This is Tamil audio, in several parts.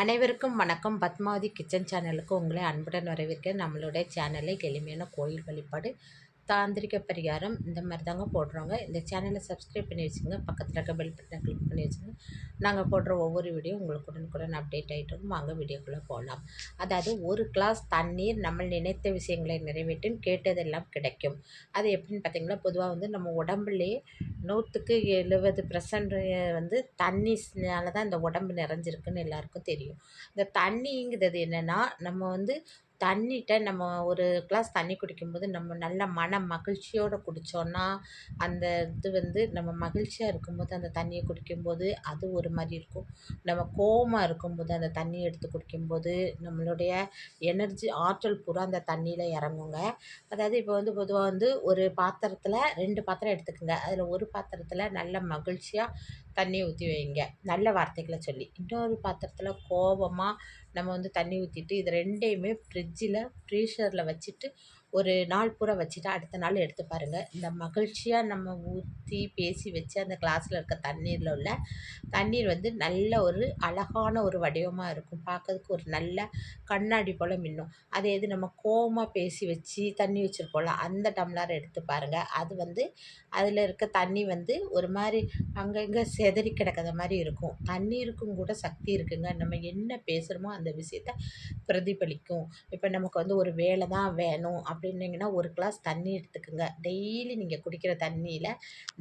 அனைவருக்கும் வணக்கம். பத்மாவதி கிச்சன் சேனலுக்கு உங்களை அன்புடன் வரவேற்க நம்மளுடைய சேனலை எளிமையான கோயில் வழிபாடு தாந்திரிக பரிகாரம் இந்த மாதிரி தாங்க போடுறோங்க. இந்த சேனலை சப்ஸ்கிரைப் பண்ணி வச்சுங்க பக்கத்தில் இருக்க பெல் பட்டனை கிளிக் பண்ணி வச்சுங்க நாங்கள் போடுற ஒவ்வொரு வீடியோ உங்களுக்கு உடனுக்குடன் அப்டேட் ஆகிட்டு இருக்கும். வாங்க வீடியோக்குள்ளே போகலாம் அதாவது ஒரு கிளாஸ் தண்ணீர் நம்ம நினைத்த விஷயங்களை நிறைவேற்றும் கேட்டதெல்லாம் கிடைக்கும். அது எப்படின்னு பார்த்தீங்கன்னா பொதுவாக வந்து நம்ம உடம்புலேயே நூற்றுக்கு எழுபது பர்சன்ட் வந்து தண்ணினால தான் இந்த உடம்பு நிறைஞ்சிருக்குன்னு எல்லாருக்கும் தெரியும். இந்த தண்ணிங்கிறது என்னென்னா நம்ம வந்து தண்ணிகிட்ட நம்ம ஒரு கிளாஸ் தண்ணி குடிக்கும்போது நம்ம நல்ல மன மகிழ்ச்சியோடு குடித்தோன்னா அந்த இது வந்து நம்ம மகிழ்ச்சியாக இருக்கும்போது அந்த தண்ணியை குடிக்கும்போது அது ஒரு மாதிரி இருக்கும். நம்ம கோவமாக இருக்கும்போது அந்த தண்ணியை எடுத்து குடிக்கும்போது நம்மளுடைய எனர்ஜி ஆற்றல் பூரா அந்த தண்ணியில் இறங்குங்க. அதாவது இப்போ வந்து பொதுவாக வந்து ஒரு பாத்திரத்தில் ரெண்டு பாத்திரம் எடுத்துக்கோங்க. அதில் ஒரு பாத்திரத்தில் நல்ல மகிழ்ச்சியாக தண்ணி ஊற்றி வைங்க. நல்ல வார்த்தைகளை சொல்லி. இன்னொரு பாத்திரத்தில் கோபமாக நம்ம வந்து தண்ணி ஊற்றிட்டு இது ரெண்டையுமே ஃப்ரிட்ஜில் ஃப்ரீசரில் வச்சுட்டு ஒரு நாள் பூரா வச்சுட்டு அடுத்த நாள் எடுத்து பாருங்கள் இந்த மகிழ்ச்சியாக நம்ம ஊற்றி பேசி வச்சு அந்த கிளாஸில் இருக்க தண்ணீரில் உள்ள தண்ணீர் வந்து நல்ல ஒரு அழகான ஒரு வடிவமாக இருக்கும். பார்க்கறதுக்கு ஒரு நல்ல கண்ணாடி போல் மின்னும். அதே இது நம்ம கோவமாக பேசி வச்சு தண்ணி வச்சுருப்போம்ல அந்த டம்ளர் எடுத்து பாருங்கள் அது வந்து அதில் இருக்க தண்ணி வந்து ஒரு மாதிரி அங்கங்கே செதறி கிடக்கிற மாதிரி இருக்கும். தண்ணீருக்கும் கூட சக்தி இருக்குங்க. நம்ம என்ன பேசுகிறோமோ அந்த விஷயத்த பிரதிபலிக்கும். இப்போ நமக்கு வந்து ஒரு வேலை தான் வேணும் அப்படின்னீங்கன்னா ஒரு கிளாஸ் தண்ணி எடுத்துக்கோங்க. டெய்லி நீங்கள் குடிக்கிற தண்ணியில்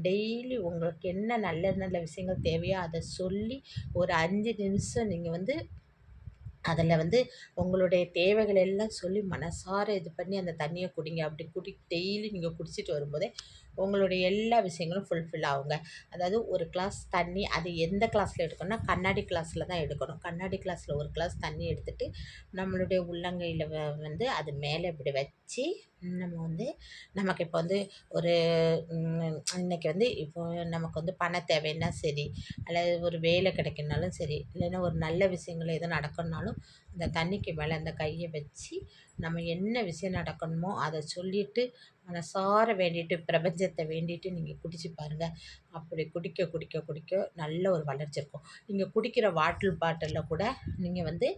டெய்லி உங்களுக்கு என்ன நல்ல நல்ல விஷயங்கள் தேவையோ அதை சொல்லி ஒரு அஞ்சு நிமிஷம் நீங்கள் வந்து அதில் வந்து உங்களுடைய தேவைகள் எல்லாம் சொல்லி மனசார இது பண்ணி அந்த தண்ணியை குடிங்க அப்படி குடி டெய்லி நீங்கள் குடிச்சிட்டு வரும்போதே உங்களுடைய எல்லா விஷயங்களும் ஃபுல்ஃபில் ஆகுங்க. அதாவது ஒரு கிளாஸ் தண்ணி அது எந்த கிளாஸில் எடுக்கணும்னா கண்ணாடி கிளாஸில் தான் எடுக்கணும். கண்ணாடி கிளாஸில் ஒரு கிளாஸ் தண்ணி எடுத்துகிட்டு நம்மளுடைய உள்ளங்கையில் வந்து அது மேலே இப்படி வச்சு நம்ம வந்து நமக்கு இப்போ வந்து ஒரு இன்றைக்கி வந்து இப்போ நமக்கு வந்து பண தேவைன்னா சரி அல்லது ஒரு வேலை கிடைக்கணுனாலும் சரி இல்லைன்னா ஒரு நல்ல விஷயங்கள் எதுவும் நடக்கணுனாலும் அந்த தண்ணிக்கு மேலே அந்த கையை வச்சு நம்ம என்ன விஷயம் நடக்கணுமோ அதை சொல்லிவிட்டு மனசார வேண்டிட்டு பிரபஞ்சத்தை வேண்டிட்டு நீங்கள் குடிச்சு பாருங்கள் அப்படி குடிக்க குடிக்க குடிக்க நல்ல ஒரு வளர்ச்சி இருக்கும். நீங்கள் குடிக்கிற வாட்டர் பாட்டிலில் கூட நீங்கள் வந்து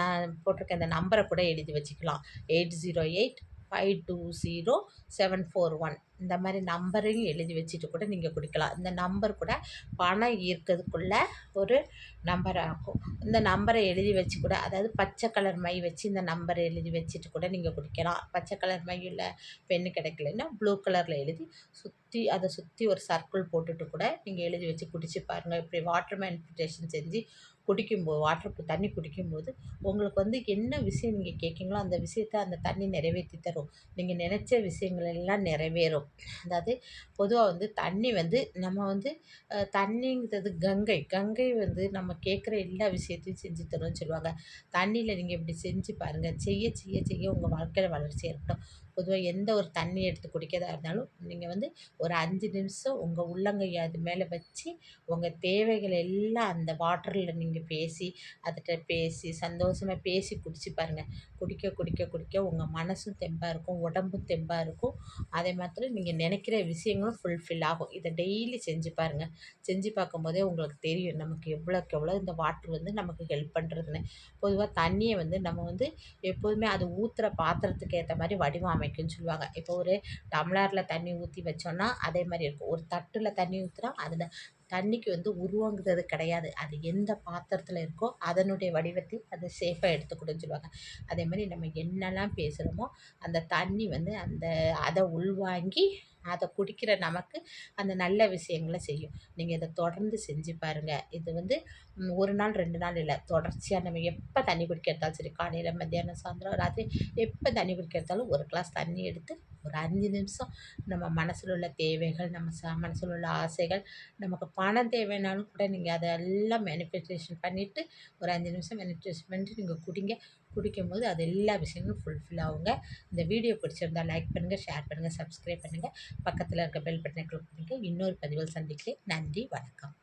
நான் போட்டிருக்க அந்த நம்பரை கூட எழுதி வச்சுக்கலாம். Eight zero eight five two zero seven four one. இந்த மாதிரி நம்பரையும் எழுதி வச்சுட்டு கூட நீங்கள் குடிக்கலாம். இந்த நம்பர் கூட பணம் ஈர்க்கிறதுக்குள்ள ஒரு நம்பராக இருக்கும் இந்த நம்பரை எழுதி வச்சு கூட அதாவது பச்சை கலர் மை வச்சு இந்த நம்பரை எழுதி வச்சுட்டு கூட நீங்கள் குடிக்கலாம். பச்சை கலர் மை உள்ள பெண்ணு கிடைக்கலன்னா ப்ளூ கலரில் எழுதி சுற்றி அதை சுற்றி ஒரு சர்க்கிள் போட்டுட்டு கூட நீங்கள் எழுதி வச்சு குடிச்சு பாருங்கள் இப்படி வாட்டர் மேனிஃபிட்டேஷன் செஞ்சு குடிக்கும்போது வாட்டர் தண்ணி குடிக்கும்போது உங்களுக்கு வந்து என்ன விஷயம் நீங்கள் கேட்குங்களோ அந்த விஷயத்த அந்த தண்ணி நிறைவேற்றி தரும். நீங்கள் நினச்ச விஷயங்கள் எல்லாம் நிறைவேறும். அதாவது பொதுவாக வந்து தண்ணி வந்து நம்ம வந்து தண்ணிங்கிறது கங்கை. கங்கை வந்து நம்ம கேட்குற எல்லா விஷயத்தையும் செஞ்சு தரும்னு சொல்லுவாங்க. தண்ணியில் நீங்கள் இப்படி செஞ்சு பாருங்கள் செய்ய செய்ய செய்ய உங்கள் வாழ்க்கையில் வளர்ச்சி ஏற்படும் பொதுவாக எந்த ஒரு தண்ணி எடுத்து குடிக்கிறதா இருந்தாலும் நீங்கள் வந்து ஒரு அஞ்சு நிமிஷம் உங்கள் உள்ளங்கை அது மேலே வச்சு உங்கள் தேவைகள் எல்லாம் அந்த வாட்டரில் நீங்கள் பேசி அதுகிட்ட பேசி சந்தோஷமாக பேசி குடிச்சு பாருங்கள் குடிக்க குடிக்க குடிக்க உங்கள் மனசும் தெம்பாக இருக்கும் உடம்பும் தெம்பாக இருக்கும். அதே மாதிரி நீங்கள் நினைக்கிற விஷயங்களும் ஃபுல்ஃபில் ஆகும். இதை டெய்லி செஞ்சு பாருங்கள் செஞ்சு பார்க்கும்போதே உங்களுக்கு தெரியும் நமக்கு எவ்வளோக்கு எவ்வளோ இந்த வாட்ரு வந்து நமக்கு ஹெல்ப் பண்ணுறதுன்னு பொதுவாக தண்ணியை வந்து நம்ம வந்து எப்போதுமே அது ஊற்றுற பாத்திரத்துக்கு ஏற்ற மாதிரி வடிவம் அமைக்கும்னு சொல்லுவாங்க. இப்போ ஒரு டம்ளரில் தண்ணி ஊற்றி வச்சோன்னா அதே மாதிரி இருக்கும். ஒரு தட்டில் தண்ணி ஊற்றுனா அதில் தண்ணிக்கு வந்து உருவங்கிறது கிடையாது. அது எந்த பாத்திரத்தில் இருக்கோ அதனுடைய வடிவத்தை அது சேஃபாக எடுத்துக்கூடன்னு சொல்லுவாங்க அதே மாதிரி நம்ம என்னெல்லாம் பேசுகிறோமோ அந்த தண்ணி வந்து அந்த அதை உள்வாங்கி அதை குடிக்கிற நமக்கு அந்த நல்ல விஷயங்களை செய்யும். நீங்கள் இதை தொடர்ந்து செஞ்சு பாருங்கள் இது வந்து ஒரு நாள் ரெண்டு நாள் இல்லை. தொடர்ச்சியாக நம்ம எப்போ தண்ணி குடிக்கிறதாலும் சரி காலையில் மத்தியானம் சாயந்தரம் ராத்திரி எப்போ தண்ணி குடிக்கிறதாலும் ஒரு கிளாஸ் தண்ணி எடுத்து ஒரு அஞ்சு நிமிஷம் நம்ம மனசில் உள்ள தேவைகள் நம்ம ச மனசில் உள்ள ஆசைகள் நமக்கு பணம் தேவைனாலும் கூட நீங்கள் அதெல்லாம் மேனிஃபெஸ்டேஷன் பண்ணிவிட்டு ஒரு அஞ்சு நிமிஷம் மேனிஃபெஸ்டேஷன் பண்ணிட்டு நீங்கள் குடிங்க. குடிக்கும்போது அது எல்லா விஷயங்களும் ஃபுல்ஃபில் ஆகுங்க. இந்த வீடியோ பிடிச்சிருந்தா லைக் பண்ணுங்கள் ஷேர் பண்ணுங்கள் சப்ஸ்கிரைப் பண்ணுங்கள் பக்கத்தில் இருக்க பெல் பட்டனை கிளிக் பண்ணுங்கள் இன்னொரு பதிவில் சந்திக்கிறேன். நன்றி வணக்கம்.